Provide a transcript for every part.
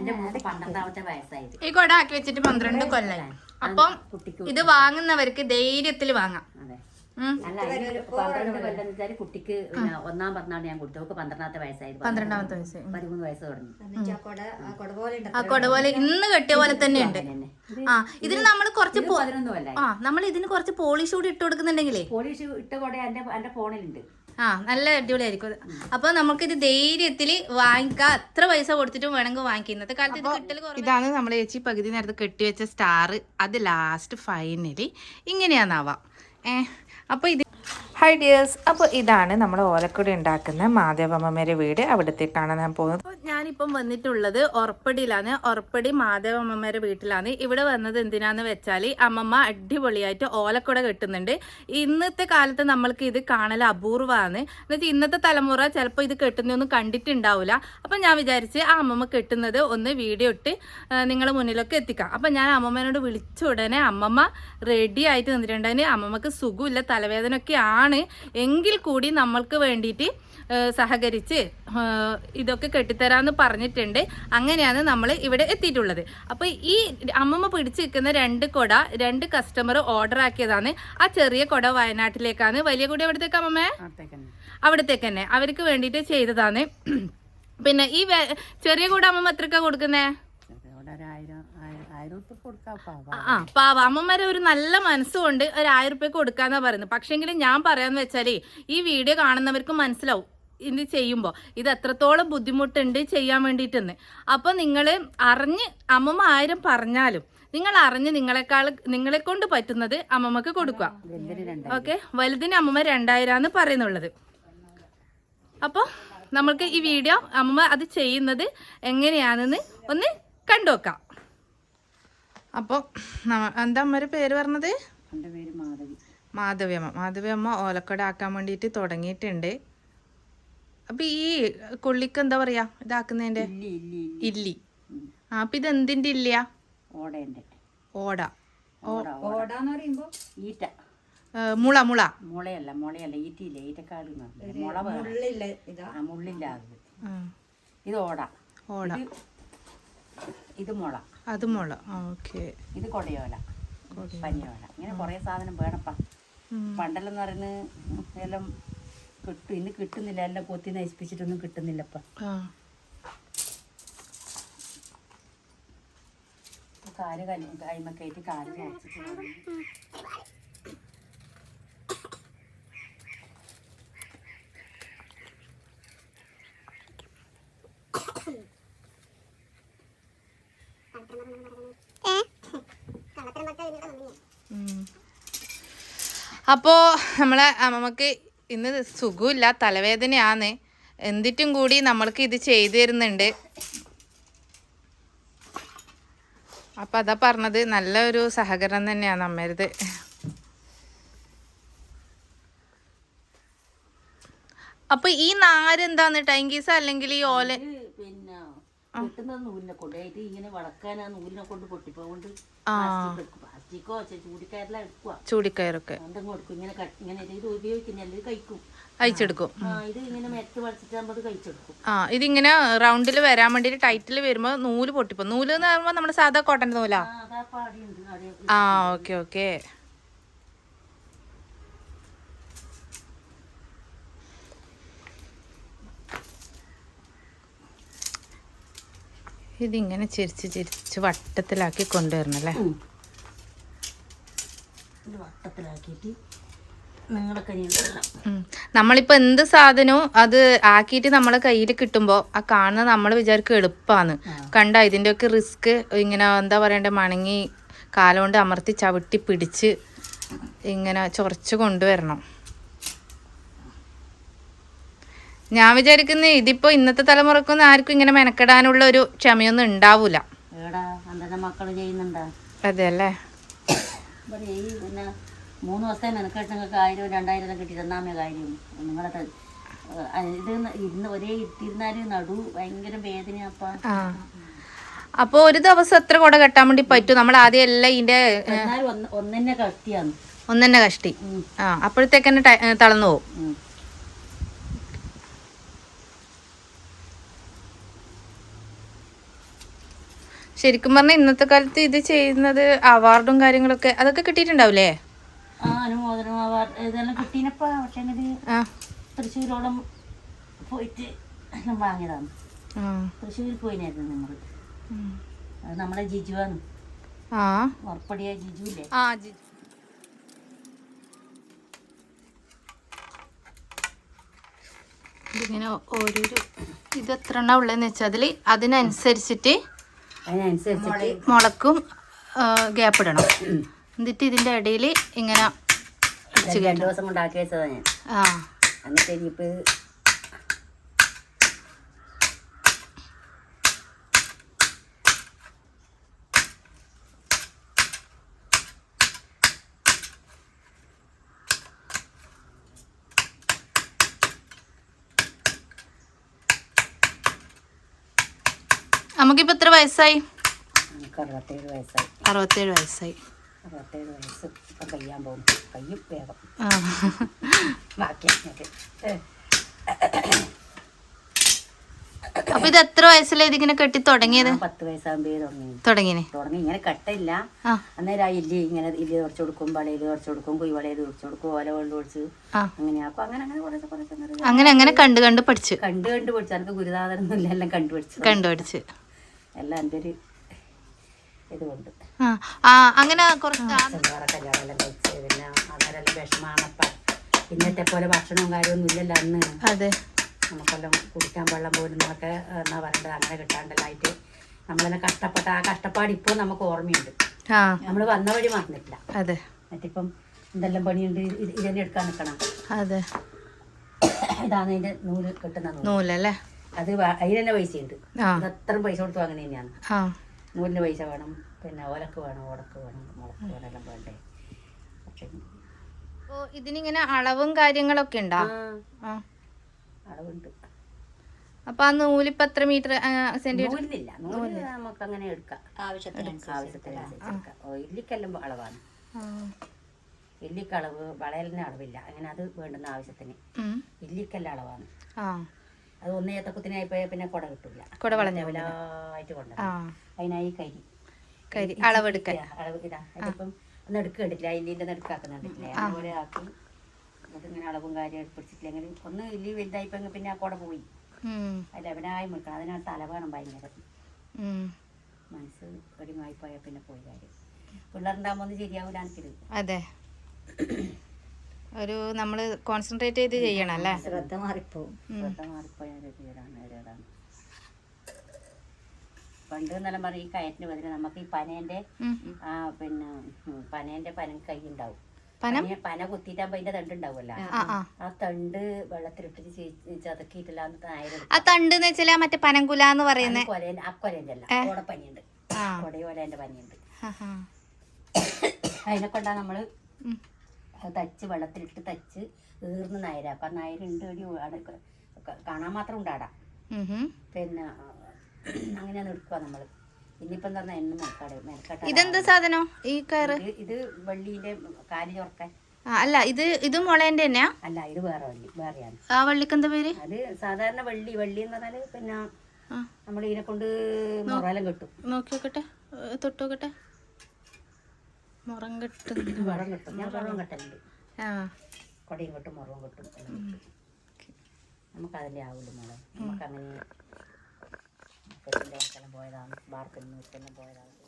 എന്റെ മോക്ക് പന്ത്രണ്ടാമത്തെ വയസ്സായത്. ഈ കൊട ആക്കി വെച്ചിട്ട് പന്ത്രണ്ട് കൊല്ലായി അപ്പം ഇത് വാങ്ങുന്നവർക്ക് ധൈര്യത്തിൽ വാങ്ങാം. അല്ല പന്ത്രണ്ട് കൊല്ലം കുട്ടിക്ക് ഒന്നാം പിറന്നാണ് ഞാൻ കൊടുത്തു അവൾക്ക് പന്ത്രണ്ടാമത്തെ വയസ്സായിരുന്നു പന്ത്രണ്ടാമത്തെ വയസ്സ്. പതിമൂന്ന് വയസ്സ് തുടങ്ങി. ആ കൊട ആ കൊട പോലെ ഉണ്ട്. ആ കൊട പോലെ ഇന്ന് കെട്ടിയ പോലെ തന്നെ ഉണ്ട്. അങ്ങനെ തന്നെ. ഇത് ആ ഇതിന് നമ്മൾ കുറച്ച് ഇത് പോ- പതിനൊന്നും അല്ല ആ നമ്മൾ ഇതിന് കുറച്ച് പോളിഷ് കൂടി ഇട്ട് കൊടുക്കുന്നുണ്ടെങ്കിലേ. പോളിഷ് ഇട്ട കൂടെ എന്റെ എന്റെ ഫോണിലുണ്ട്. ആ നല്ല അടിപൊളിയായിരിക്കും. അപ്പൊ നമുക്കിത് ധൈര്യത്തിൽ വാങ്ങിക്കാം. എത്ര പൈസ കൊടുത്തിട്ടും വേണമെങ്കിൽ വാങ്ങിക്കാം. ഇന്നത്തെ കാലത്ത് ഇത് കിട്ടൽ ഇതാണ് നമ്മൾ ചേച്ചി പകുതി നേരത്തെ കെട്ടിവെച്ച സ്റ്റാർ അത് ലാസ്റ്റ് ഫൈനലി ഇങ്ങനെയാന്നാവാം ഏഹ് അപ്പൊ ഇത് ഹൈ ഡിയേഴ്സ് അപ്പോൾ ഇതാണ് നമ്മൾ ഓലക്കുടി ഉണ്ടാക്കുന്ന മാധവമ്മമ്മയുടെ വീട്. അവിടത്തേക്കാണ് ഞാൻ പോകുന്നത്. ഞാനിപ്പം വന്നിട്ടുള്ളത് ഒറപ്പടിയിലാണ്. ഒറപ്പടി മാധവമ്മമ്മയുടെ വീട്ടിലാണ്. ഇവിടെ വന്നത് എന്തിനാന്ന് വെച്ചാൽ അമ്മമ്മ അടിപൊളിയായിട്ട് ഓലക്കുട കെട്ടുന്നുണ്ട്. ഇന്നത്തെ കാലത്ത് നമ്മൾക്ക് ഇത് കാണൽ അപൂർവമാണ് എന്നുവെച്ചാൽ ഇന്നത്തെ തലമുറ ചിലപ്പോൾ ഇത് കെട്ടുന്നൊന്നും കണ്ടിട്ടുണ്ടാവില്ല അപ്പം ഞാൻ വിചാരിച്ച് ആ അമ്മമ്മ കെട്ടുന്നത് ഒന്ന് വീഡിയോ ഇട്ട് നിങ്ങളെ മുന്നിലൊക്കെ എത്തിക്കാം. അപ്പം ഞാൻ അമ്മമ്മേനോട് വിളിച്ച ഉടനെ അമ്മമ്മ റെഡി ആയിട്ട് നിന്നിട്ടുണ്ടെങ്കിൽ അമ്മമ്മക്ക് സുഖമില്ല തലവേദന ഒക്കെ ആണ് എങ്കിൽ കൂടി നമ്മൾക്ക് വേണ്ടിയിട്ട് സഹകരിച്ച് ഇതൊക്കെ കെട്ടിത്തരാന്ന് പറഞ്ഞിട്ടുണ്ട്. അങ്ങനെയാണ് നമ്മൾ ഇവിടെ എത്തിയിട്ടുള്ളത്. അപ്പോൾ ഈ അമ്മമ്മ പിടിച്ച് നിൽക്കുന്ന രണ്ട് കൊട രണ്ട് കസ്റ്റമർ ഓർഡർ ആക്കിയതാണ്. ആ ചെറിയ കൊട വയനാട്ടിലേക്കാണ്. വലിയ കൂടി എവിടത്തേക്ക് അമ്മമ്മേ? അവിടത്തേക്ക് തന്നെ അവർക്ക് വേണ്ടിയിട്ട് ചെയ്തതാണ്. പിന്നെ ഈ ചെറിയ കൂടെ അമ്മമ്മ എത്രക്കാ കൊടുക്കുന്നേ? ആ പാവ. അമ്മമാരെ ഒരു നല്ല മനസ്സുകൊണ്ട് ഒരു ആയിരം റുപ്യ കൊടുക്കാന്നാ പറയുന്നത്. പക്ഷെങ്കിലും ഞാൻ പറയാന്ന് വെച്ചാലേ ഈ വീഡിയോ കാണുന്നവർക്ക് മനസ്സിലാവും. ഇത് ചെയ്യുമ്പോൾ ഇത് എത്രത്തോളം ബുദ്ധിമുട്ടുണ്ട് ചെയ്യാൻ വേണ്ടിയിട്ടെന്ന്. അപ്പോൾ നിങ്ങൾ അറിഞ്ഞ് അമ്മമ്മ ആയിരം പറഞ്ഞാലും നിങ്ങൾ അറിഞ്ഞ് നിങ്ങളെക്കാൾ നിങ്ങളെ കൊണ്ട് പറ്റുന്നത് അമ്മമ്മക്ക് കൊടുക്കുക. ഓക്കെ? വലുതിന് അമ്മമ്മ രണ്ടായിരം എന്ന് പറയുന്നുള്ളത്. അപ്പോൾ നമ്മൾക്ക് ഈ വീഡിയോ അമ്മമ്മ അത് ചെയ്യുന്നത് എങ്ങനെയാണെന്ന് ഒന്ന് കണ്ടു കണ്ടുവെക്കാം അപ്പോൾ എന്താ അമ്മ പേര് പറഞ്ഞത്? എന്റെ പേര് മാധവി. മാധവിയമ്മ മാധവിയമ്മ ഓലക്കട ആക്കാൻ വേണ്ടിയിട്ട് തുടങ്ങിയിട്ടുണ്ട്. അപ്പം ഈ കൊള്ളിക്ക് എന്താ പറയാ? ഇതാക്കുന്നതിന്റെ? ഇല്ലി ഇല്ലി ഇല്ലി. ഇല്ലി. ആ അപ്പം ഇത് എന്തിന്റെ ഇല്ല ഓട. ഓട ഈറ്റ. മുള മുള. മുളയല്ല മുളയല്ല. ഈറ്റയില്ല? ഈറ്റക്കാട്. മുള ഇതാ. മുള്ളില്ല അത്. ഇത് ഓട. ഓട. ഇത് ഇത് മുള. അത് മുള. ഓക്കെ. ഇത് കൊടയോല. പനിയോല ഇങ്ങനെ കുറേ സാധനം വേണപ്പാ. പണ്ടെല്ലാം എന്ന് പറയുന്നത് എല്ലാം കിട്ടും. ഇന്ന് കിട്ടുന്നില്ല. എല്ലാം കൊത്തി നശിപ്പിച്ചിട്ടൊന്നും കിട്ടുന്നില്ലപ്പ. കാൽ കല്ല് കൈമക്കായിട്ട് കാൽ ചോദിച്ചിട്ട് അപ്പോൾ നമ്മളെ അമ്മമ്മക്ക് ഇന്ന് സുഖമില്ല തലവേദനയാന്ന് എന്നിട്ടും കൂടി നമ്മൾക്ക് ഇത് ചെയ്തു തരുന്നുണ്ട്. അപ്പം അതാ പറഞ്ഞത് നല്ലൊരു സഹകരണം തന്നെയാണ് അമ്മരുത് അപ്പൊ ഈ നാര് എന്താന്ന് ടൈങ്കീസ് അല്ലെങ്കിൽ ഈ ഓല പിന്നെ കിട്ടുന്ന നൂലിനെ കൊണ്ട് ഇങ്ങനെ വളക്കാൻ ആ നൂലിനെ കൊണ്ട് പൊട്ടിപ്പോകൊണ്ട് പ്ലാസ്റ്റിക്കോ ചൂടിക്കയറിലാണ് എടുക്കുക ചൂടിക്കയറൊക്കെ. കൊടുക്കും. ഇങ്ങനെ ഇങ്ങനെ ഇത് ഉപയോഗിക്കുന്ന ഇത് കഴിക്കും. അയച്ചെടുക്കും ആ ഇതിങ്ങനെ റൗണ്ടിൽ വരാൻ വേണ്ടി ടൈറ്റിൽ വരുമ്പോ നൂൽ പൊട്ടിപ്പോ നൂൽ എന്ന് പറയുമ്പോ നമ്മുടെ സാധാ കോട്ടൺ നൂലാ? ആ ഓക്കെ ഓക്കെ. ഇതിങ്ങനെ ചിരിച്ച് ചിരിച്ച് വട്ടത്തിലാക്കി കൊണ്ടുവരണം അല്ലേ? ഇത് വട്ടത്തിലാക്കിയിട്ട് നിങ്ങളൊക്കെ ഇങ്ങനെ നമ്മളിപ്പോ എന്ത് സാധനവും അത് ആക്കിയിട്ട് നമ്മളെ കയ്യിൽ കിട്ടുമ്പോ ആ കാണുന്ന നമ്മൾ വിചാരിക്കും എളുപ്പമാണ് കണ്ട ഇതിന്റെയൊക്കെ റിസ്ക് ഇങ്ങനെ എന്താ പറയണ്ടേ മണങ്ങി കാലുകൊണ്ട് അമർത്തി ചവിട്ടി പിടിച്ച് ഇങ്ങനെ ചൊറച്ച് കൊണ്ടുവരണം. ഞാൻ വിചാരിക്കുന്ന ഇതിപ്പോ ഇന്നത്തെ തലമുറക്കൊന്നും ആർക്കും ഇങ്ങനെ മെനക്കെടാനുള്ള ഒരു ക്ഷമയൊന്നും ഉണ്ടാവൂല. അതെ അല്ലേ? ഇവിടെ ഈ പിന്നെ മൂന്ന് ദിവസത്തെ മെനക്കെട്ട് നിങ്ങൾക്ക് ആയിരം രണ്ടായിരം എല്ലാം കിട്ടി തന്നാമേ കാര്യം. നിങ്ങളെ ത- ആ, ഇത് ഇരുന്ന് ഒരേ ഇട്ടിരുന്നാൽ നടു ഭയങ്കര വേദനയപ്പ ആ. അപ്പൊ ഒരു ദിവസം എത്ര കുട കെട്ടാൻ വേണ്ടി പറ്റും? നമ്മൾ ആദ്യം എല്ലാം ഇതിന്റെ ഒന്ന് ഒന്നെന്നെ കഷ്ടിയാണ്. ഒന്നെന്നെ കഷ്ടി. ആ അപ്പോഴത്തേക്കന്നെ തളർന്നു പോകും ശരിക്കും പറഞ്ഞ ഇന്നത്തെ കാലത്ത് ഇത് ചെയ്യുന്നത് അവാർഡും കാര്യങ്ങളൊക്കെ അതൊക്കെ കിട്ടിയിട്ടുണ്ടാവില്ലേ അനുമോദനം അവാർഡ് ഇതെല്ലാം കിട്ടീനപ്പോ പക്ഷെ ആ. തൃശ്ശൂരോളം പോയിട്ട് എല്ലാം വാങ്ങിയതാണ്. ആ. തൃശ്ശൂരിൽ പോയിനായിരുന്നു നമ്മൾ. നമ്മളെ ജിജുവാണ്. ആ. ഉറപ്പടിയ ജിജു ഇല്ലേ? ആ ജിജു ഇതിങ്ങനെ ഓരോരോ ഇത് എത്ര എണ്ണ ഉള്ളതെന്ന് വെച്ചാൽ അതിൽ അതിനനുസരിച്ചിട്ട് അതിനനുസരിച്ചിട്ട് മുളക്കും ഗ്യാപ്പ് ഇടണം എന്നിട്ട് ഇതിന്റെ ഇടയിൽ ഇങ്ങനെ രണ്ടു ദിവസം കൊണ്ടാക്കി വെച്ചതാണ് ഞാൻ. ആ. എന്നിട്ട് ഇനിയിപ്പോൾ നമുക്കിപ്പോൾ എത്ര വയസ്സായി? അറുപത്തേഴ് വയസ്സായി. അറുപത്തേഴ് വയസ്സായി. അറുപത്തേഴ് വയസ്സ് ഇപ്പം കഴിയാൻ പോകും കയ്യും വേഗം. ആ. ബാക്കി അങ്ങോട്ട്. അപ്പൊ ഇത് എത്ര വയസ്സിലേ ഇതിങ്ങനെ കെട്ടി തുടങ്ങിയത്? പത്ത് വയസ്സാകുമ്പോ തുടങ്ങി തുടങ്ങിനെ. തുടങ്ങി. ഇങ്ങനെ അന്നേരം ആ ഇല്ലി ഇങ്ങനെ ഇല്ലി കുറച്ച് കൊടുക്കും വളയിൽ കുറച്ച് കൊടുക്കും കുയ്വളയിൽ കുറച്ച് കൊടുക്കും ഓല കൊണ്ട് ഒഴിച്ച് അങ്ങനെ അങ്ങനെ കുറച്ച് കുറച്ച് അങ്ങനെ അങ്ങനെ അങ്ങനെ കണ്ട് കണ്ട് പഠിച്ചു. കണ്ട് കണ്ട് പഠിച്ചു. എനിക്ക് ഗുരുതാതരൊന്നും ഇല്ല എല്ലാം കണ്ടു പഠിച്ചു. കണ്ടു പഠിച്ച്. എല്ലാം എന്റെ ഒരു ഇതുകൊണ്ട്. അങ്ങനെ ഇന്നത്തെ പോലെ ഭക്ഷണവും കാര്യമൊന്നും ഇല്ലല്ലോ അന്ന്. അതെ. നമുക്കെല്ലാം കുടിക്കാൻ വെള്ളം പോലും നമുക്ക് എന്നാ പറയണ്ടത് അങ്ങനെ കിട്ടാണ്ടല്ലായിട്ട് നമ്മളെ കഷ്ടപ്പെട്ട ആ കഷ്ടപ്പാട് ഇപ്പോൾ നമുക്ക് ഓർമ്മയുണ്ട്. നമ്മൾ വന്ന വഴി മറന്നിട്ടില്ല. അതെ. എന്നിട്ടിപ്പം എന്തെല്ലാം പണിയുണ്ട് ഇത് ഇതന്നെ എടുക്കാൻ നിൽക്കണം അതെ. ഇതാണ് അതിന്റെ നൂൽ കിട്ടുന്ന നൂൽ. നൂലല്ലേ? അത് അതിന് തന്നെ പൈസയുണ്ട്. ഉണ്ട് അത്ര അത്രയും പൈസ കൊടുത്ത് അങ്ങനെ തന്നെയാണ്. ആ. നൂലിന് പൈസ വേണം പിന്നെ ഓലക്ക് വേണം ഓടക്ക് വേണം മുളക്ക് വേണം എല്ലാം വേണ്ടേ. പക്ഷേ ഇതിനിങ്ങനെ അളവും കാര്യങ്ങളൊക്കെ ഉണ്ടോ? അളവുണ്ട്. അപ്പൊ ആ നൂലിപ്പോ എത്ര മീറ്റർ സെന്റിമീറ്റർ നൂലിനില്ല. നൂലിന് നമുക്ക് അങ്ങനെ എടുക്കാം. ആവശ്യത്തിന് ആവശ്യത്തിനനുസരിച്ച് ഇല്ലിക്കെല്ലാം അളവാണ്. ഇല്ലിക്കളവ് വളയലിന് അളവില്ല. അങ്ങനെ അത് വേണ്ടുന്ന ആവശ്യത്തിന്. ഇല്ലിക്കെല്ലാം അളവാണ്. ആ. അത് ഒന്ന് ഏത്തക്കുത്തിനായി പോയാൽ പിന്നെ കുട കിട്ടില്ല കുട വളഞ്ഞ വിലായിട്ട് കൊണ്ട അതിനായി കരി. കരി. അളവെടുക്കാൻ അളവ് ഇതാ ഇതിപ്പം നടുക്ക് കണ്ടിട്ടില്ല ഇല്ലിന്റെ നടുക്കാക്കുന്നുണ്ടില്ലേ അതുപോലെ ആക്കി. ഇങ്ങനെ അളവും കാര്യം പിടിച്ചിട്ടില്ലെങ്കിൽ ഒന്ന് ഇല്ലി വലുതായിപ്പോ പിന്നെ ആ കുട പോയി. അല്ല അവനായി മുറിക്കണം. അതിനാണ് തല വേണം ഭയങ്കര. മനസ്സ് കടിമായി പോയാൽ പിന്നെ പോയി കാര്യം. പിള്ളേരുണ്ടാകുമ്പോൾ ഒന്നും ശരിയാവില്ല എനിക്കിത് അതെ. ഒരു നമ്മൾ കോൺസെൻട്രേറ്റ് ചെയ്ത് ചെയ്യണം അല്ലേ? ശ്രദ്ധ മാറിപ്പോവും. ശ്രദ്ധ മാറിപ്പോയാൽ പണ്ട് എന്നെല്ലാം പറയും ഈ കയറ്റിന് പതിന് നമുക്ക് ഈ പനേന്റെ ആ പിന്നെ പനേന്റെ പനം കൈ ഉണ്ടാവും പനം? കുത്തിയിട്ടാകുമ്പോ അതിന്റെ തണ്ട് ഉണ്ടാവുമല്ലോ ആ. തണ്ട് വെള്ളത്തിലിട്ടിട്ട് ചതക്കിയിട്ടില്ല ആ തണ്ട് എന്ന് വെച്ചാൽ മറ്റേ പനങ്കുല എന്ന് പറയുന്നത് കൊലേന്റെ ആ കൊലേന്റെ അല്ല കൊടപ്പനിയുണ്ട് കൊടയോലേന്റെ പനിയുണ്ട്. അതിനെ കൊണ്ടാ നമ്മൾ തച്ച് വെള്ളത്തിലിട്ട് തച്ച് ഈർന്ന് നായര. അപ്പൊ ആ നായരുണ്ട് ഒരു കാണാൻ മാത്രം ഉണ്ടാടാ പിന്നെ അങ്ങനെ എടുക്കുക നമ്മൾ. ഇനിയിപ്പം തന്നെ പറഞ്ഞാൽ എന്നും മെനക്കാട് മെനക്കാട്ട ഇതെന്ത് സാധനം? ഈ കയറ്? ഇത് വെള്ളിന്റെ കാലി ചോർക്കാൻ അല്ല ഇത് ഇത് മുളേന്റെ തന്നെയാ? അല്ല ഇത് വേറെ വള്ളി വേറെയാണ്. ആ വള്ളിക്ക് എന്താ പേര്? അത് സാധാരണ വള്ളി വള്ളി എന്ന് പറഞ്ഞാൽ പിന്നെ നമ്മൾ ഇതിനെ കൊണ്ട് മുറാലം കെട്ടും. നോക്കി നോക്കട്ടെ തൊട്ട് നോക്കട്ടെ മുറം കെട്ടും മുറം. കിട്ടും. ഞാൻ മുറവും കെട്ടലുണ്ട്. ആ. കൊടയും കിട്ടും മുറവും കിട്ടും. എല്ലാം കിട്ടും നമുക്ക് അതിന്റെ ആവില്ല മോളെ? നമുക്ക് അങ്ങനെ പോയതാണ് ബാർക്കിൽ നിന്ന് പോയതാണ്.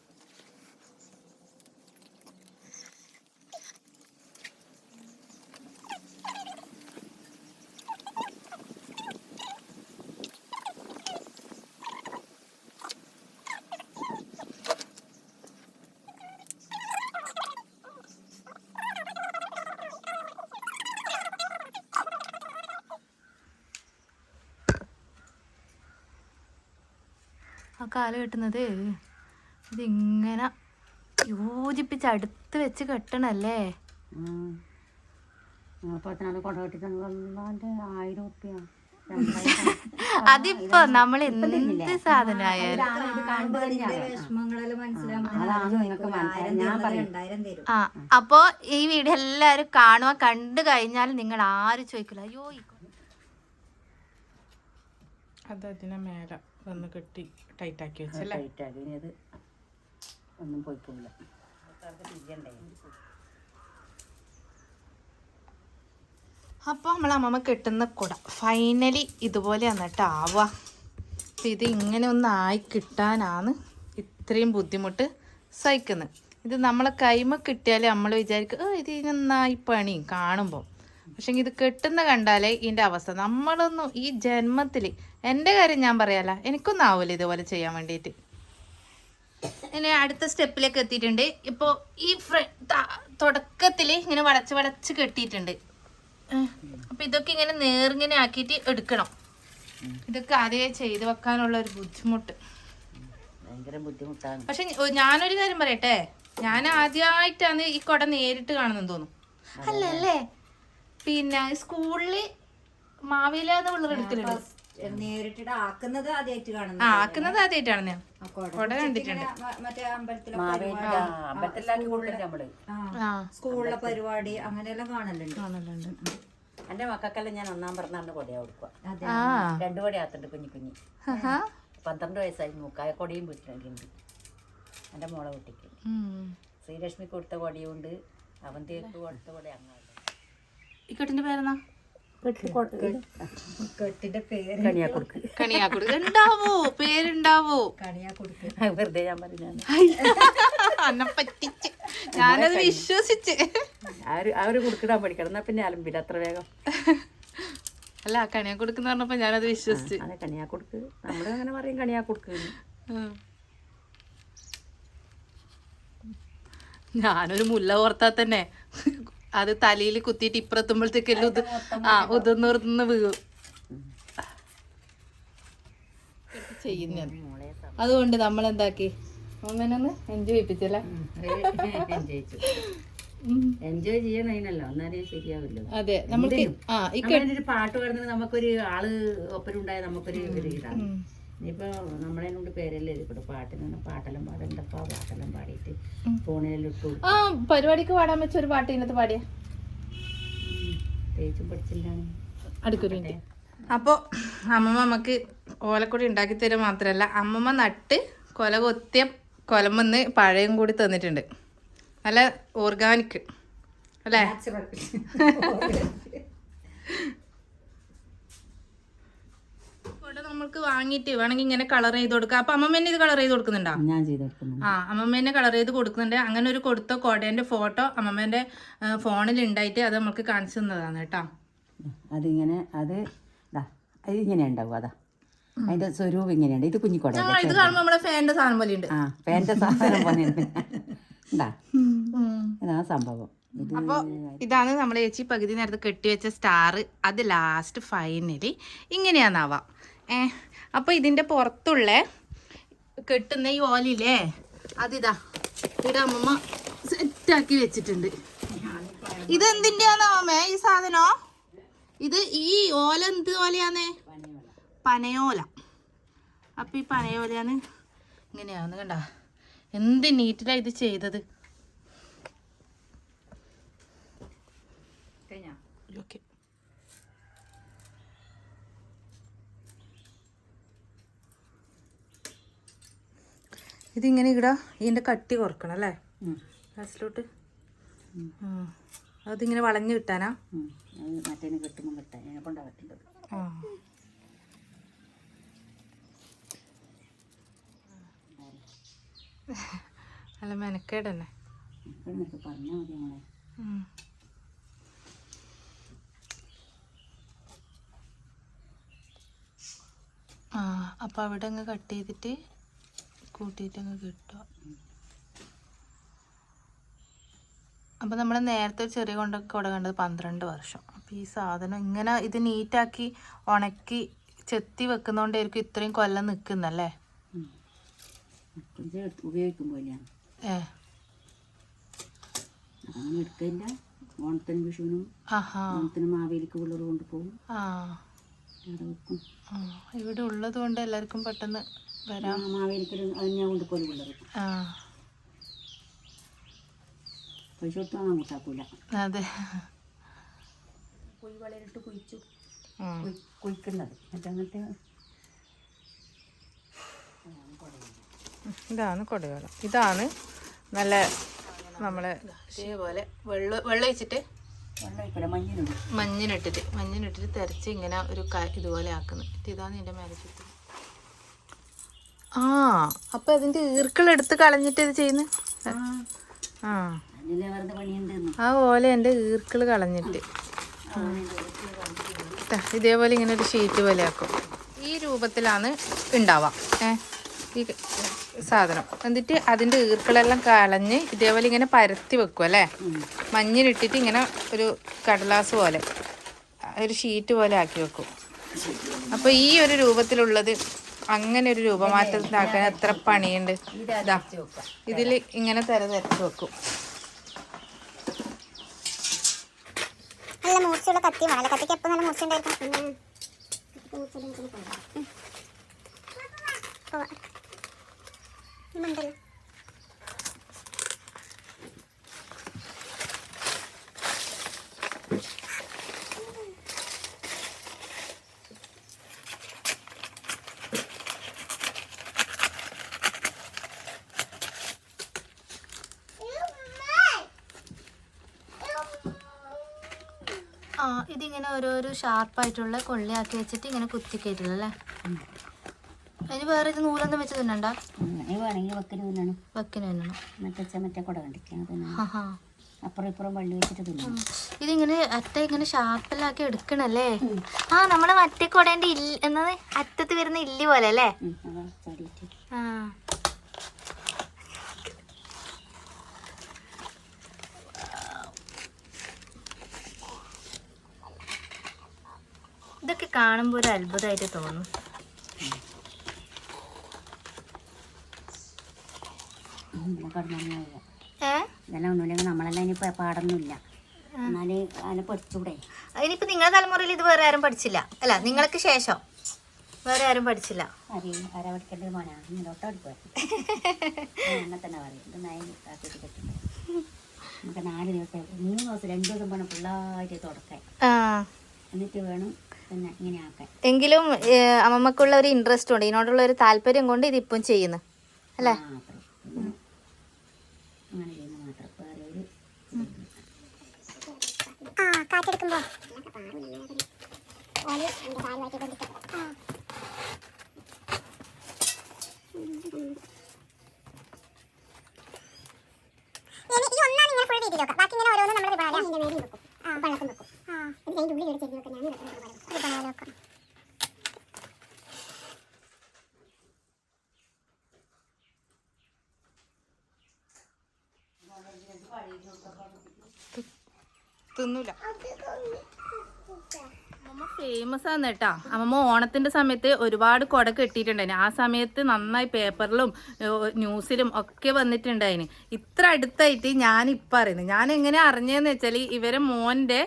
ആ കാൽ കെട്ടുന്നത്. ഇതിങ്ങനെ യോജിപ്പിച്ച് അടുത്ത് വെച്ച് കെട്ടണല്ലേ? ആയിരം ഉറുപ്പ്യ. അതിപ്പോ നമ്മൾ എന്ത് സാധനമായാലും. വിഷമങ്ങളെല്ലാം മനസ്സിലാകുമ്പോൾ അതാണ് നിങ്ങൾക്ക് മനസ്സിലായി ഞാൻ പറയും. രണ്ടായിരം തരും. ആ അപ്പോ ഈ വീഡിയോ എല്ലാരും കാണുക. കണ്ടു കഴിഞ്ഞാൽ നിങ്ങൾ ആരും ചോദിക്കില്ല. അയ്യോ അതെ മേലെ. വന്ന് കെട്ടി ടൈറ്റ് ടൈറ്റാക്കി വെച്ചല്ലേ? ടൈറ്റാക്കി. ഇനി അത് ഒന്നും അപ്പൊ തിരിയണ്ടേ അപ്പോൾ നമ്മൾ അമ്മമ്മ കെട്ടുന്ന കുട ഫൈനലി ഇതുപോലെയാണ് കേട്ടോ ആവുക അപ്പം ഇത് ഇങ്ങനെ ഒന്ന് ആയി കിട്ടാനാണ് ഇത്രയും ബുദ്ധിമുട്ട് സഹിക്കുന്നത് ഇത് നമ്മളെ കൈമ കിട്ടിയാൽ നമ്മൾ വിചാരിക്കും "ഓ, ഇത് നന്നായി പണി കാണുമ്പോൾ പക്ഷെ ഇത് കെട്ടുന്ന കണ്ടാലേ ഇതിന്റെ അവസ്ഥ. നമ്മളൊന്നും ഈ ജന്മത്തിൽ എന്റെ കാര്യം ഞാൻ പറയാല എനിക്കൊന്നും ആവില്ല ഇതുപോലെ ചെയ്യാൻ വേണ്ടിയിട്ട് ഇനി അടുത്ത സ്റ്റെപ്പിലേക്ക് എത്തിയിട്ടുണ്ട്. ഇപ്പോൾ ഈ ഫ്ര തുടക്കത്തിൽ ഇങ്ങനെ വളച്ച് വളച്ച് കെട്ടിയിട്ടുണ്ട്. അപ്പം ഇതൊക്കെ ഇങ്ങനെ നേർങ്ങനെ ആക്കിയിട്ട് എടുക്കണം. ഇതൊക്കെ ആദ്യമേ ചെയ്ത് വെക്കാനുള്ള ഒരു ബുദ്ധിമുട്ട്. പക്ഷെ ഞാനൊരു കാര്യം പറയട്ടെ. ഞാൻ ആദ്യമായിട്ടാണ് ഈ കൊട നേരിട്ട് കാണുന്നത് തോന്നുന്നു. അല്ലല്ലേ? പിന്നെ സ്കൂളിൽ മാവിലെന്ന് പിള്ളേർ എടുക്കലുണ്ട് നേരിട്ടിട്ട് ആക്കുന്നത് ആദ്യമായിട്ട് ആ കാണുന്നു ആക്കുന്നത് ആദ്യമായിട്ടാണ് ഞാൻ. കൊട. കണ്ടിട്ടുണ്ട്. മറ്റേ അമ്പലത്തിലെ അമ്പലത്തിലാക്കി കൊടുക്കില്ല നമ്മൾ. ആ സ്കൂളിലെ പരിപാടി അങ്ങനെയെല്ലാം കാണലുണ്ട്. കാണലുണ്ട്. എന്റെ മക്കൾക്കെല്ലാം ഞാൻ ഒന്നാം പിറന്നാളിന് കൊടിയാ കൊടുക്കുക രണ്ടു കൊടി ആത്തുണ്ട് കുഞ്ഞു കുഞ്ഞി. പന്ത്രണ്ട് വയസ്സായി മൂക്കായ കൊടിയും വീട്ടിലുണ്ട് എന്റെ മോളെ കുട്ടിക്ക്. ശ്രീലക്ഷ്മി കൊടുത്ത കൊടിയുണ്ട്. അവന്തിയൊക്കെ കൊടുത്ത കൊടി അങ്ങനെ ഇക്കട്ടിന്റെ പേരെന്നാ? കെട്ടിന്റെ പേര് ഉണ്ടാവോ പേരുണ്ടാവോ? വെറുതെ ഞാൻ പറഞ്ഞു പറ്റിച്ച്. ഞാനത് വിശ്വസിച്ച്. ആ ഒരു കുടുക്കിടാൻ പഠിക്കണം. എന്നാ പിന്നെ അലമ്പില്ല അത്ര വേഗം. അല്ല കണിയാ കൊടുക്കുന്ന പറഞ്ഞപ്പോ ഞാനത് വിശ്വസിച്ച്. അതെ കണിയാ കൊടുക്ക് നമ്മൾ അങ്ങനെ പറയും കണിയാ കൊടുക്ക് ഉം. ഞാനൊരു മുല്ല ഓർത്താ തന്നെ. അത് തലയിൽ കുത്തിയിട്ട് ഇപ്പുറത്തുമ്പോഴത്തേക്കെല്ലാം ഉത് ആ ഉതിർന്നുർന്ന് വീഴും. ചെയ്യുന്നത്. അതുകൊണ്ട് നമ്മൾ എന്താക്കി ഒന്നിനൊന്ന് എൻജോയ് ചെയ്യിപ്പിച്ചല്ലേ എൻജോയ് എൻജോയ് ചെയ്യണതിനല്ലോ എന്നാലേ ശരിയാവില്ലോ അതെ നമുക്ക് ആ പാട്ട് പാടുന്നത് നമുക്കൊരു ആൾ ഒപ്പരുണ്ടായ നമുക്കൊരു ഇതാണ് ഇനിയിപ്പോ നമ്മളെ കൊണ്ട് പേരല്ലേ ഇവിടെ പാട്ടിനാണ് പാട്ടെല്ലാം പാടണ്ടപ്പാ പാട്ടെല്ലാം പാടിയിട്ട് ഫോണിലെല്ലാം ഇട്ടു ആ പരിപാടിക്ക് പാടാൻ വെച്ച ഒരു പാട്ട് ഇന്നത്തെ പാടിയ. തേച്ചും പഠിച്ചില്ലാണ് അടുക്കൊരു അപ്പോൾ അമ്മമ്മ നമുക്ക് ഓലക്കൊടി ഉണ്ടാക്കി തരുക മാത്രമല്ല അമ്മമ്മ നട്ട് കൊല കൊത്തിയ കൊലമെന്ന് പഴയും കൂടി തന്നിട്ടുണ്ട്. നല്ല ഓർഗാനിക്. അല്ലേ കൊട നമ്മൾക്ക് വാങ്ങിയിട്ട് വേണമെങ്കിൽ ഇങ്ങനെ കളർ ചെയ്ത് കൊടുക്കുക അപ്പൊ അമ്മമ്മ ഇത് കളർ ചെയ്ത് കൊടുക്കുന്നുണ്ടോ? ഞാൻ ചെയ്ത് കൊടുക്കുന്നു ആ അമ്മമ്മേനെ കളർ ചെയ്ത് കൊടുക്കുന്നുണ്ട്. അങ്ങനെ ഒരു കൊടുത്ത കോടേന്റെ ഫോട്ടോ അമ്മമ്മേന്റെ ഫോണിൽ ഉണ്ടായിട്ട് അത് നമ്മൾക്ക് കാണിച്ചു തന്നതാണ് കേട്ടോ. അതിങ്ങനെ അത് ഇങ്ങനെ ഉണ്ടാവും അതാ. അതിന്റെ സ്വരൂപം ഇങ്ങനെയുണ്ട്. ഇത് കുഞ്ഞിക്കോട ഇത് കാണുമ്പോൾ നമ്മുടെ ഫാനിന്റെ സാധനം പോലെ ഉണ്ട്. ആ സാധനം പോലെ ഇതാ സംഭവം. അപ്പോൾ ഇതാണ് നമ്മൾ ചേച്ചി പകുതി നേരത്തെ കെട്ടിവെച്ച സ്റ്റാർ. അത് ലാസ്റ്റ് ഫൈനലി ഇങ്ങനെയാന്നാവാം ഏ അപ്പോൾ ഇതിന്റെ പുറത്തുള്ള കെട്ടുന്ന ഈ ഓലില്ലേ? അതിതാ ഇവിടെ അമ്മമ്മ സെറ്റാക്കി വെച്ചിട്ടുണ്ട്. ഇതെന്തിന്റെയാണാമേ ഈ സാധനോ? ഇത് ഈ ഓല എന്ത് ഓലയാന്നേ? പനയോല. അപ്പം ഈ പനയോലയാണ് ഇങ്ങനെയാന്ന് കണ്ട. എന്ത് നീറ്റിലാണ് ഇത് ചെയ്തത് ഓക്കെ ഇതിങ്ങനെ ഇടാ. ഇതിന്റെ കട്ടി കുറക്കണം അല്ലേ. ലാസ്റ്റിലോട്ട് അതിങ്ങനെ വളഞ്ഞു കിട്ടാനാ? മറ്റേ കിട്ടുമ്പോൾ കിട്ടാൻ കെട്ടുമ്പോൾ കെട്ടാൻ കൊണ്ടാ കെട്ടേണ്ടത് ആ. നല്ല മെനക്കേട് തന്നെ ആ അപ്പം അവിടെ അങ്ങ് കട്ട് ചെയ്തിട്ട് കൂട്ടിയിട്ട് അങ്ങ് കിട്ടുക. അപ്പം നമ്മൾ നേരത്തെ ചെറിയ കൊണ്ടൊക്കെ ഇവിടെ കണ്ടത് പന്ത്രണ്ട് വർഷം. അപ്പം ഈ സാധനം ഇങ്ങനെ ഇത് നീറ്റാക്കി ഉണക്കി ചെത്തി വെക്കുന്നോണ്ടായിരിക്കും ഇത്രയും കൊല്ലം നിൽക്കുന്നല്ലേ ഇത് ഉപയോഗിക്കുമ്പോഴാണ് ഏ. അങ്ങനെ എടുക്കില്ല ഓണത്തിനും വിഷുവിനും ആഹാ. ഓണത്തിന് മാവേലിക്ക് പിള്ളേർ കൊണ്ടുപോകും ആ. അവിടെ വെക്കും. ഇവിടെ ഉള്ളത് കൊണ്ട് എല്ലാവർക്കും പെട്ടെന്ന് അത് ഞാൻ കൊണ്ടുപോലും പിള്ളേർ ആ. പൈസ കൊടുത്താൽ കൂട്ടാക്കൂല. അതെ. കുഴി വളരിട്ട് കുഴിച്ചു. ഉം. കുഴി- കുഴിക്കുന്നത്. എന്നിട്ട് ഇതാണ് കൊടയോല. ഇതാണ് നല്ല നമ്മളെ ഇതേപോലെ വെള്ളം വെള്ളം ഒഴിച്ചിട്ട് മഞ്ഞിനിട്ടിട്ട് മഞ്ഞിനിട്ടിട്ട് തെരച്ച് ഇങ്ങനെ ഒരു ഇതുപോലെ ആക്കുന്നു. ഇതാണ് എന്റെ മേലെ ചുറ്റും ആ അപ്പൊ അതിന്റെ ഈർക്കളെടുത്ത് കളഞ്ഞിട്ട് ഇത് ചെയ്യുന്നു? ആ. ആ എന്റെ ഈർക്കിൾ കളഞ്ഞിട്ട്. ഇതേപോലെ ഇങ്ങനെ ഒരു ഷീറ്റ് പോലെ ആക്കും. ഈ രൂപത്തിലാണ് ഉണ്ടാവാം ഈ സാധനം. എന്നിട്ട് അതിന്റെ ഈർക്കളെല്ലാം കളഞ്ഞ് ഇതേപോലെ ഇങ്ങനെ പരത്തി വെക്കും അല്ലേ? മഞ്ഞിലിട്ടിട്ട് ഇങ്ങനെ ഒരു കടലാസ് പോലെ ഒരു ഷീറ്റ് പോലെ ആക്കി വെക്കും. അപ്പോൾ ഈ ഒരു രൂപത്തിലുള്ളത് അങ്ങനെ ഒരു രൂപമാറ്റത്തിനാക്കാൻ എത്ര പണിയുണ്ട് ഇതാ ഇതിൽ ഇങ്ങനെ തര തരച്ച് വെക്കും നല്ല മൂർച്ചയുള്ള കത്തി വേണം കത്തിക്ക് എപ്പോൾ നല്ല മൂർച്ച ഉണ്ടായിരിക്കും ഉം. പോവാം. ഇന്നുണ്ടല്ലോ. ആ ഇതിങ്ങനെ ഓരോരോ ഷാർപ്പായിട്ടുള്ള കൊള്ളിയാക്കി വെച്ചിട്ട് ഇങ്ങനെ കുത്തിക്കയറ്റില്ലല്ലേ അതിന് വേറെ ഇത് നൂലൊന്നും വെച്ച് തിന്നണ്ട? അങ്ങനെ വേണമെങ്കിൽ വെക്കൽ തിന്നണം. വെക്കിന് തിന്നണം. മറ്റേ മറ്റേ കുട കണ്ടിരിക്കണം തിന്നണം. ഹാ ഹാ. അപ്പുറം ഇപ്പുറം വള്ളി വെച്ചിട്ട് തിന്നണം. ഇതിങ്ങനെ അറ്റ ഇങ്ങനെ ഷാർപ്പിലാക്കി എടുക്കണല്ലേ? ആ നമ്മുടെ മറ്റേ കൊടേന്റെ ഇല്ല എന്നത് അറ്റത്ത് വരുന്ന ഇല്ലി പോലെ അല്ലേ? ആ. ഇതൊക്കെ കാണുമ്പോൾ ഒരു അത്ഭുതമായിട്ട് തോന്നും. ഇതെല്ലാം ഒന്നുമില്ലെങ്കിൽ നമ്മളെല്ലാം ഇനി പാടൊന്നുമില്ല. എന്നാൽ അതിനെ പഠിച്ചൂടെ. ഇനിയിപ്പോ നിങ്ങളുടെ തലമുറയിൽ ഇത് വേറെ ആരും പഠിച്ചില്ല. അല്ല നിങ്ങൾക്ക് ശേഷം. വേറെ ആരും പഠിച്ചില്ല. നമുക്ക് നാല് ദിവസം മൂന്ന് ദിവസം രണ്ടു ദിവസം വേണം ഫുള്ളായിട്ട് തുടക്കാൻ. എന്നിട്ട് വേണം പിന്നെ ഇങ്ങനെ ആക്കാൻ. എങ്കിലും അമ്മമ്മക്കുള്ള ഒരു ഇൻട്രസ്റ്റ് ഉണ്ട്. ഇതിനോടുള്ള ഒരു താല്പര്യം കൊണ്ട് ഇതിപ്പം ചെയ്യുന്നു. അല്ലേ? അങ്ങനെ ചെയ്യുന്ന മാത്രം. വേറെ ഒരു ആ കാറ്റെടുക്കുമ്പോ. ഓൽ മാറ്റി കൊണ്ടിട്ട്. ആ. ഇനി ഈ ഒന്നാണ് ഇങ്ങനെ full വീതിയിൽ വെക്കുക. ബാക്കി ഇങ്ങനെ ഓരോന്നും നമ്മൾ റിബാല. ആ, വെള്ളത്തിൽ വെക്കും. ആ, എന്നിട്ട് അതിന്റെ ഉള്ളിൽ ഒരു ചെരുവ് വെക്കും. ഞാൻ റിബാല വെക്കും. തിന്നൂല ഫേമസ് ആണ് കേട്ടാ. അമ്മമ്മ ഓണത്തിന്റെ സമയത്ത് ഒരുപാട് കൊട കെട്ടിയിട്ടുണ്ടായിന്. ആ സമയത്ത് നന്നായി പേപ്പറിലും ന്യൂസിലും ഒക്കെ വന്നിട്ടുണ്ടായിന്. ഇത്ര അടുത്തായിട്ട് ഞാൻ ഇപ്പൊ അറിയുന്നത്. ഞാൻ എങ്ങനെ അറിഞ്ഞതെന്ന് വെച്ചാൽ ഇവരെ മോന്റെ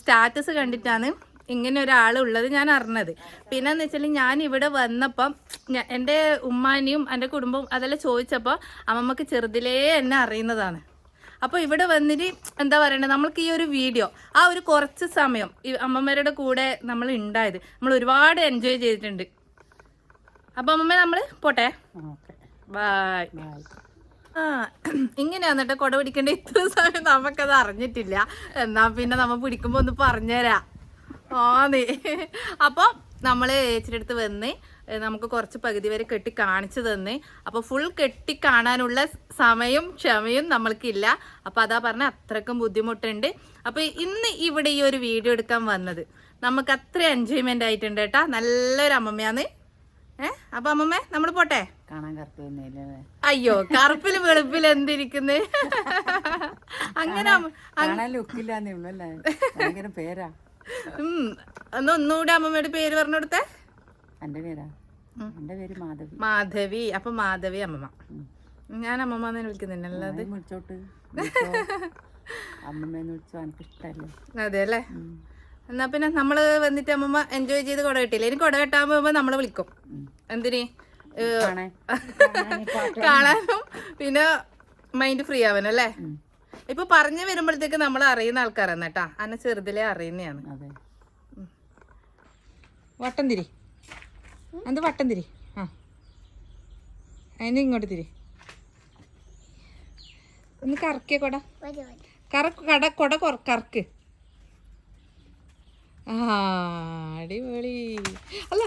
സ്റ്റാറ്റസ് കണ്ടിട്ടാണ് ഇങ്ങനെ ഒരാൾ ഉള്ളത് ഞാൻ അറിഞ്ഞത്. പിന്നെന്ന് വെച്ചാൽ ഞാൻ ഇവിടെ വന്നപ്പം എന്റെ ഉമ്മാനിയും എന്റെ കുടുംബവും അതെല്ലാം ചോദിച്ചപ്പോൾ അമ്മമ്മക്ക് ചെറുതിലേ എന്നെ അറിയുന്നതാണ്. അപ്പോൾ ഇവിടെ വന്നിട്ട് എന്താ പറയണ്ടത് നമ്മൾക്ക് ഈ ഒരു വീഡിയോ ആ ഒരു കുറച്ച് സമയം ഈ അമ്മമാരുടെ കൂടെ നമ്മൾ ഉണ്ടായത് നമ്മൾ ഒരുപാട് എൻജോയ് ചെയ്തിട്ടുണ്ട്. അപ്പോൾ അമ്മമ്മ നമ്മൾ പോട്ടെ? ബായ് ആ ഇങ്ങനെ വന്നിട്ട് കുട പിടിക്കേണ്ട ഇത്ര സമയം നമുക്കത് അറിഞ്ഞിട്ടില്ല. എന്നാ പിന്നെ നമ്മ പിടിക്കുമ്പോൾ ഒന്ന് ആ നീ അപ്പോൾ നമ്മൾ ഏച്ചിന്റെ അടുത്ത് വന്ന് നമുക്ക് കുറച്ച് പകുതി വരെ കെട്ടി കാണിച്ചു തന്ന്. അപ്പോൾ ഫുൾ കെട്ടി കാണാനുള്ള സമയം ക്ഷമയും നമ്മൾക്കില്ല. അപ്പോൾ അതാ പറഞ്ഞ അത്രക്കും ബുദ്ധിമുട്ടുണ്ട്. അപ്പോൾ ഇന്ന് ഇവിടെ ഈ ഒരു വീഡിയോ എടുക്കാൻ വന്നത്. നമുക്ക് അത്ര എൻജോയ്മെന്റ് ആയിട്ടുണ്ട് കേട്ടോ. നല്ലൊരു അമ്മമ്മയാന്ന്. ഏ അപ്പോൾ അമ്മമ്മ നമ്മൾ പോട്ടെ? കാണാൻ അയ്യോ കറുപ്പിൽ വെളുപ്പിൽ എന്തിരിക്കുന്നു? അങ്ങനെ ഭയങ്കര പേരാ. ഒന്ന് ഒന്നുകൂടെ അമ്മമ്മയുടെ പേര് പറഞ്ഞു കൊടുത്തേ എന്റെ പേരാ? എന്റെ പേര് മാധവി. മാധവി. അപ്പൊ മാധവി അമ്മമ്മ. ഞാൻ അമ്മമ്മ എന്ന് വിളിക്കുന്നുണ്ട് അല്ലാതെ? ആരെയും വിളിച്ചോട്ട് അമ്മമ്മേന്ന് വിളിച്ചോ എനിക്ക് ഇഷ്ടമല്ലേ അതെ അല്ലേ? എന്നാ പിന്നെ നമ്മൾ വന്നിട്ട് അമ്മമ്മ എൻജോയ് ചെയ്ത് കുട കെട്ടിയില്ല ഇനി കുട കെട്ടാൻ പോകുമ്പോ നമ്മൾ വിളിക്കും. എന്തിനീ? കാണാനും പിന്നെ മൈൻഡ് ഫ്രീ ആവാനും അല്ലേ? ഇപ്പൊ പറഞ്ഞു വരുമ്പോഴത്തേക്ക് നമ്മൾ അറിയുന്ന ആൾക്കാരാണ് കേട്ടാ. അന്നെ ചെറുതിലെ അറിയുന്നതാണ്. അതെ. വട്ടം തിരി. എന്ത് വട്ടം തിരി? ആ. അതിന് ഇങ്ങോട്ട് തിരി. ഒന്ന് കറക്കിയ കൊട. കറക്ക് കട കൊട കൊറ കറക്ക്. ആ അടിപൊളി. അല്ല